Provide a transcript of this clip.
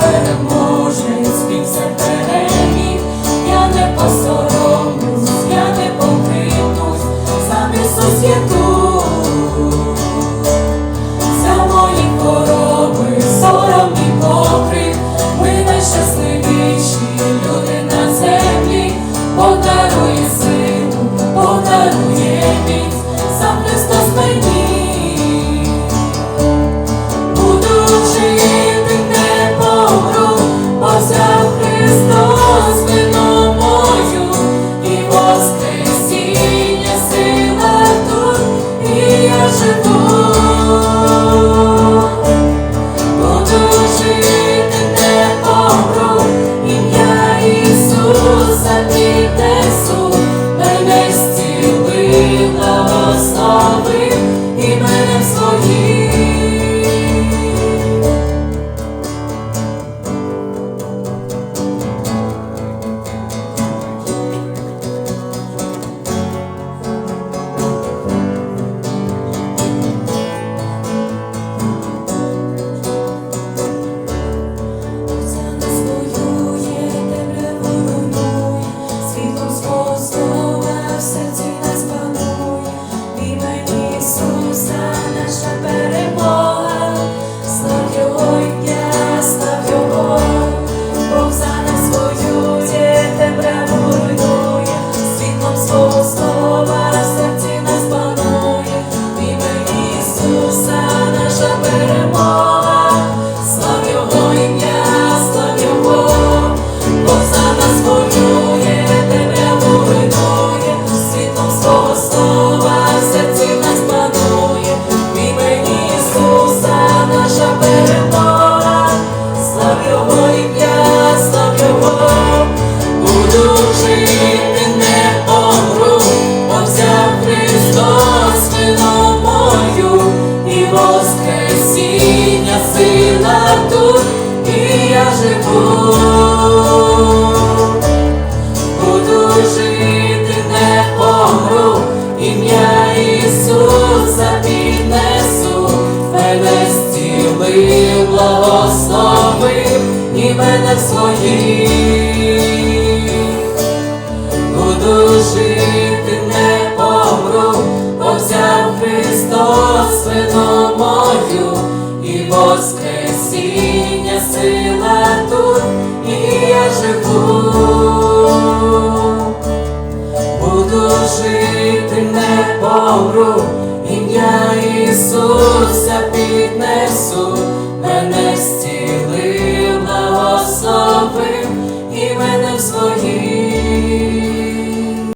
Переможець, він я не посоромлюсь, я не покинусь, сам Ісус є. Наша перемога, слав Його ім'я, слав Його, нас воює, тебе руйнує, світом свого слова серці нас панує, в імені Ісуса наша перемога, тут, і я живу. Буду жити, не помру, ім'я Ісуса піднесу, мене зцілив, благословив іменем своїм. Буду жити, не помру, бо взяв Христос вину мою, і воскресіння сила тут, і я живу. Буду жити, не помру, ім'я Ісуса піднесу,